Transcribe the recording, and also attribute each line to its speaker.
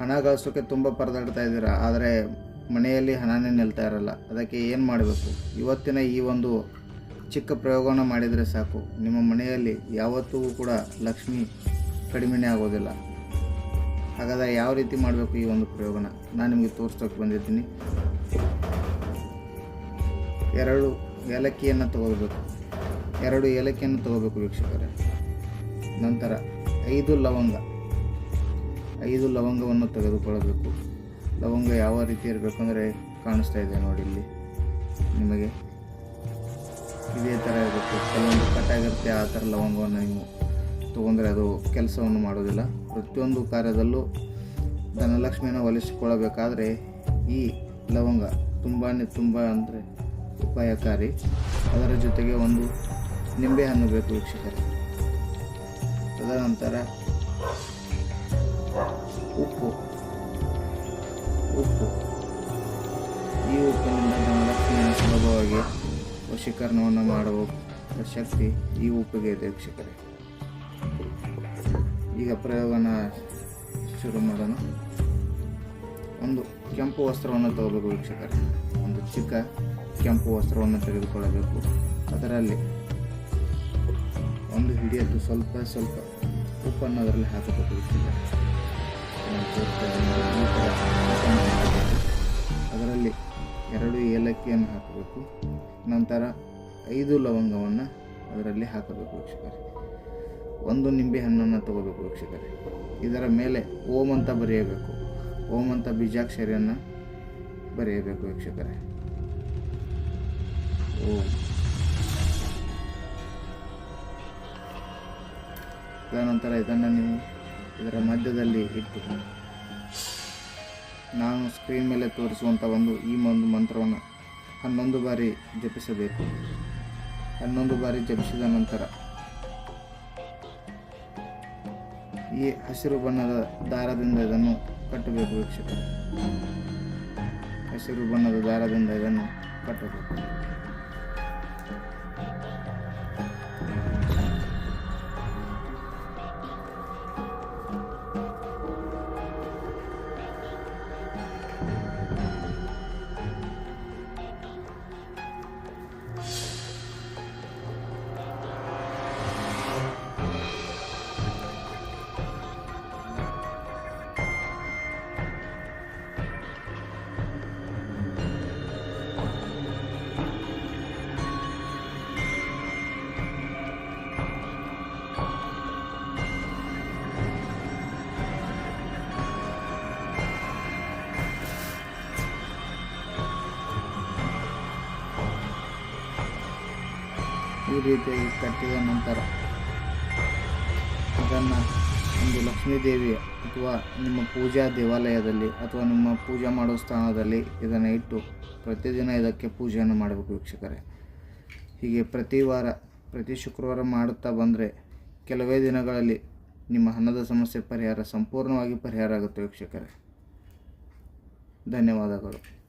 Speaker 1: ಹಣ ಗಳಿಸೋಕ್ಕೆ ತುಂಬ ಪರದಾಡ್ತಾ ಇದ್ದೀರಾ? ಆದರೆ ಮನೆಯಲ್ಲಿ ಹಣನೇ ನಿಲ್ತಾ ಇರಲ್ಲ. ಅದಕ್ಕೆ ಏನು ಮಾಡಬೇಕು? ಇವತ್ತಿನ ಈ ಒಂದು ಚಿಕ್ಕ ಪ್ರಯೋಗನ ಮಾಡಿದರೆ ಸಾಕು. ನಿಮ್ಮ ಮನೆಯಲ್ಲಿ ಯಾವತ್ತೂ ಕೂಡ ಲಕ್ಷ್ಮಿ ಕಡಿಮೆನೇ ಆಗೋದಿಲ್ಲ. ಹಾಗಾದರೆ ಯಾವ ರೀತಿ ಮಾಡಬೇಕು ಈ ಒಂದು ಪ್ರಯೋಗನ? ನಾನು ನಿಮಗೆ ತೋರಿಸೋಕೆ ಬಂದಿದ್ದೀನಿ. ಎರಡು ಏಲಕ್ಕಿಯನ್ನು ತಗೋಬೇಕು. ಎರಡು ಏಲಕ್ಕಿಯನ್ನು ತಗೋಬೇಕು ವೀಕ್ಷಕರೇ. ನಂತರ ಐದು ಲವಂಗ. ಐದು ಲವಂಗವನ್ನು ತೆಗೆದುಕೊಳ್ಳಬೇಕು. ಲವಂಗ ಯಾವ ರೀತಿ ಇರಬೇಕು ಅಂದರೆ ಕಾಣಿಸ್ತಾ ಇದೆ ನೋಡಿ ಇಲ್ಲಿ. ನಿಮಗೆ ಇದೇ ಥರ ಇರಬೇಕು ಕೆಲವೊಂದು ಕಟ್ಟಾಗಿರುತ್ತೆ ಆ ಥರ ಲವಂಗವನ್ನು ನೀವು ತೊಗೊಂಡ್ರೆ ಅದು ಕೆಲಸವನ್ನು ಮಾಡೋದಿಲ್ಲ. ಪ್ರತಿಯೊಂದು ಕಾರ್ಯದಲ್ಲೂ ಧನಲಕ್ಷ್ಮಿಯನ್ನು ಒಲಿಸಿಕೊಳ್ಳಬೇಕಾದ್ರೆ ಈ ಲವಂಗ ತುಂಬಾ ತುಂಬ ಅಂದರೆ ಉಪಾಯಕಾರಿ. ಅದರ ಜೊತೆಗೆ ಒಂದು ನಿಂಬೆ ಹಣ್ಣು ಬೇಕು ವೀಕ್ಷಕರು. ತದನಂತರ ಉಪ್ಪು ಉಪ್ಪು ಈ ಉಪ್ಪಿನಿಂದ ಸುಲಭವಾಗಿ ವಶೀಕರಣವನ್ನು ಮಾಡುವ ಶಕ್ತಿ ಈ ಉಪ್ಪಿಗೆ ಇದೆ ಈಗ ಪ್ರಯೋಗನ ಶುರು ಮಾಡೋಣ. ಒಂದು ಕೆಂಪು ವಸ್ತ್ರವನ್ನು ತಗೋಬೇಕು ವೀಕ್ಷಕರೇ. ಒಂದು ಚಿಕ್ಕ ಕೆಂಪು ವಸ್ತ್ರವನ್ನು ತೆಗೆದುಕೊಳ್ಳಬೇಕು. ಅದರಲ್ಲಿ ಒಂದು ಹಿಡಿಯದ್ದು ಸ್ವಲ್ಪ ಸ್ವಲ್ಪ ಉಪ್ಪನ್ನು ಅದರಲ್ಲಿ ಹಾಕಬೇಕು ವೀಕ್ಷಕರೇ. ಅದರಲ್ಲಿ ಎರಡು ಏಲಕ್ಕಿಯನ್ನು ಹಾಕಬೇಕು. ನಂತರ ಐದು ಲವಂಗವನ್ನು ಅದರಲ್ಲಿ ಹಾಕಬೇಕು ವೀಕ್ಷಕರೇ. ಒಂದು ನಿಂಬೆ ಹಣ್ಣನ್ನು ತಗೋಬೇಕು ವೀಕ್ಷಕರೇ. ಇದರ ಮೇಲೆ ಓಂ ಅಂತ ಬರೆಯಬೇಕು. ಓಂ ಅಂತ ಬೀಜಾಕ್ಷರಿಯನ್ನು ಬರೆಯಬೇಕು ವೀಕ್ಷಕರೇ. ಓಂ. ತದನಂತರ ಇದನ್ನು ನೀವು ಇದರ ಮಧ್ಯದಲ್ಲಿ ಇಟ್ಟು. ನಾನು ಸ್ಕ್ರೀನ್ ಮೇಲೆ ತೋರಿಸುವಂಥ ಒಂದು ಈ ಒಂದು ಮಂತ್ರವನ್ನು ಹನ್ನೊಂದು ಬಾರಿ ಜಪಿಸಬೇಕು. ಹನ್ನೊಂದು ಬಾರಿ ಜಪಿಸಿದ ನಂತರ ಈ ಹಸಿರು ಬಣ್ಣದ ದಾರದಿಂದ ಇದನ್ನು ಕಟ್ಟಬೇಕು ವೀಕ್ಷಕರು. ಹಸಿರು ಬಣ್ಣದ ದಾರದಿಂದ ಇದನ್ನು ಕಟ್ಟಬೇಕು. ಈ ರೀತಿಯಾಗಿ ಕಟ್ಟಿದ ನಂತರ ಅದನ್ನು ಒಂದು ಲಕ್ಷ್ಮೀ ದೇವಿ ಅಥವಾ ನಿಮ್ಮ ಪೂಜಾ ದೇವಾಲಯದಲ್ಲಿ ಅಥವಾ ನಿಮ್ಮ ಪೂಜೆ ಮಾಡೋ ಸ್ಥಾನದಲ್ಲಿ ಇದನ್ನು ಇಟ್ಟು ಪ್ರತಿದಿನ ಇದಕ್ಕೆ ಪೂಜೆಯನ್ನು ಮಾಡಬೇಕು ವೀಕ್ಷಕರೇ. ಹೀಗೆ ಪ್ರತಿ ವಾರ, ಪ್ರತಿ ಶುಕ್ರವಾರ ಮಾಡುತ್ತಾ ಬಂದರೆ ಕೆಲವೇ ದಿನಗಳಲ್ಲಿ ನಿಮ್ಮ ಹಣದ ಸಮಸ್ಯೆ ಪರಿಹಾರ ಸಂಪೂರ್ಣವಾಗಿ ಪರಿಹಾರ ಆಗುತ್ತೆ ವೀಕ್ಷಕರೇ. ಧನ್ಯವಾದಗಳು.